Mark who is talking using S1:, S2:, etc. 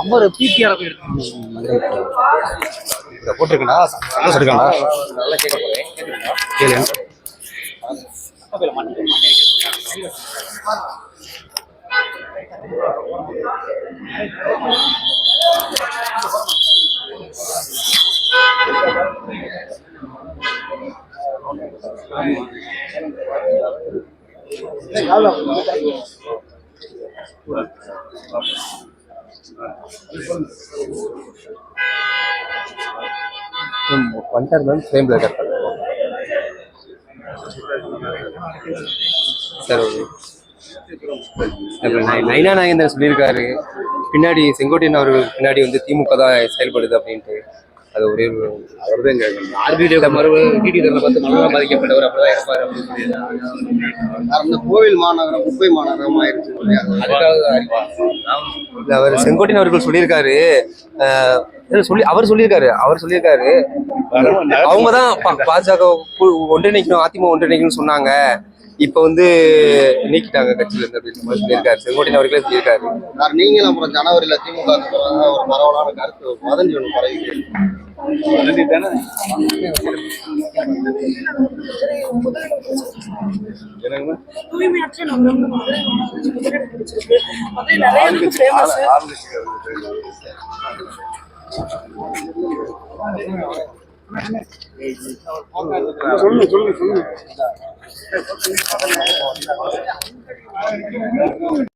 S1: Amar PPR போய் எடுத்து
S2: இதை போட்டிருக்கேன்டா என்ன
S1: நல்லா கேட்க போறேன் கேக்குதுங்களா?
S2: கேளு
S1: மொபைல்ல ஒன்
S2: வந்துட்டார் மேம் ஃப்ரேமில் கட் சார் அப்புறம் நைனா நாகேந்திரன் சொல்லியிருக்காரு பின்னாடி செங்கோட்டையன் அவர்கள் பின்னாடி வந்து திமுக தான் செயல்படுது அப்படின்ட்டு. அது ஒரே ஒரு
S1: ஆர்பிஐ மறுபு டிடி தரல பார்த்து மனநலம் பாதிக்கப்பட்டவர் அப்படிதான் இருப்பாரு அப்படின்னு.
S3: அந்த கோவில் மாநகரம் குப்பை மாநகரம் ஆயிருச்சு
S1: அதுக்காக தான்
S2: அவர் செங்கோட்டையன் அவர்கள் சொல்லியிருக்காரு. சொல்லி அவர் சொல்லியிருக்காரு. அவர் சொல்லியிருக்காரு. அவங்க தான் பாஜக ஒன்றிணைக்கணும் அதிமுக ஒன்றிணைக்கணும்னு சொன்னாங்க. இப்ப வந்து நீக்கிட்டாங்க கட்சியில இருந்து அப்படின்னு மாதிரி சொல்லியிருக்காரு. செங்கோட்டையன் அவர்களே சொல்லியிருக்காரு.
S3: சார் நீங்களும் அப்புறம் ஜனவரியில திமுக ஒரு பரவலான கருத்து வதந்தி ஒன்று பரவி
S4: தூய்மையற்ற நகரம் முதலிடம் பிடிச்சிருக்கு